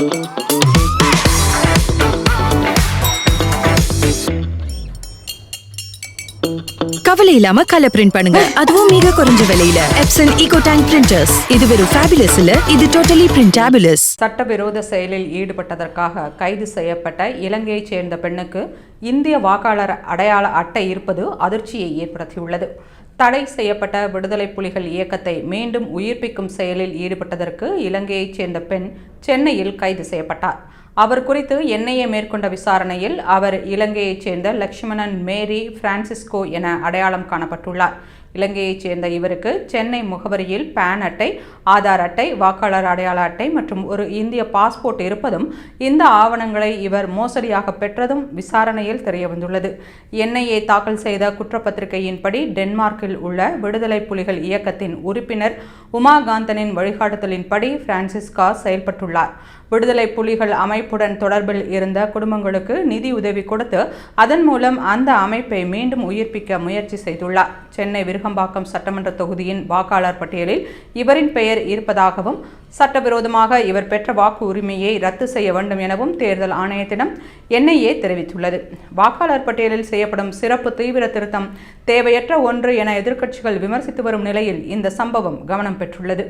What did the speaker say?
Música கவலை இல்லாம colour print பண்ணுங்க. அதுவும் மிக குறைஞ்ச விலையில. எப்சன் ஈகோ டேங்க் பிரிண்டர்ஸ் இது வெறும் ஃபேபுலஸ் இல்ல இது டோட்டலி பிரிண்டபிளஸ் சட்டவிரோத செயலில் ஈடுபட்டதற்காக கைது செய்யப்பட்ட இலங்கையைச் சேர்ந்த பெண்ணுக்கு இந்திய வாக்காளர் அடையாள அட்டை இருப்பது அதிர்ச்சியை ஏற்படுத்தியுள்ளது. தடை செய்யப்பட்ட விடுதலை புலிகள் இயக்கத்தை மீண்டும் உயிர்ப்பிக்கும் செயலில் ஈடுபட்டதற்கு இலங்கையைச் சேர்ந்த பெண் சென்னையில் கைது செய்யப்பட்டார். அவர் குறித்து என்ஐஏ மேற்கொண்ட விசாரணையில் அவர் இலங்கையைச் சேர்ந்த லக்ஷ்மணன் மேரி பிரான்சிஸ்கோ என அடையாளம் காணப்பட்டுள்ளார். இலங்கையைச் சேர்ந்த இவருக்கு சென்னை முகவரியில் பேன் அட்டை ஆதார் அட்டை வாக்காளர் அடையாள அட்டை மற்றும் ஒரு இந்திய பாஸ்போர்ட் இருப்பதும் இந்த ஆவணங்களை இவர் மோசடியாக பெற்றதும் விசாரணையில் தெரியவந்துள்ளது. என்ஐஏ தாக்கல் செய்த குற்றப்பத்திரிகையின்படி டென்மார்க்கில் உள்ள விடுதலை புலிகள் இயக்கத்தின் உறுப்பினர் உமாகாந்தனின் வழிகாட்டுதலின்படி பிரான்சிஸ்கா செயல்பட்டுள்ளார். விடுதலை புலிகள் அமைப்புடன் தொடர்பில் இருந்த குடும்பங்களுக்கு நிதி உதவி கொடுத்து அதன் மூலம் அந்த அமைப்பை மீண்டும் உயிர்ப்பிக்க முயற்சி செய்துள்ளார். சென்னை விருகம்பாக்கம் சட்டமன்ற தொகுதியின் வாக்காளர் பட்டியலில் இவரின் பெயர் இருப்பதாகவும் சட்டவிரோதமாக இவர் பெற்ற வாக்கு உரிமையை ரத்து செய்ய வேண்டும் எனவும் தேர்தல் ஆணையத்திடம் என்ஐஏ தெரிவித்துள்ளது. வாக்காளர் பட்டியலில் செய்யப்படும் சிறப்பு தீவிர திருத்தம் தேவையற்ற ஒன்று என எதிர்க்கட்சிகள் விமர்சித்து வரும் நிலையில் இந்த சம்பவம் கவனம் பெற்றுள்ளது.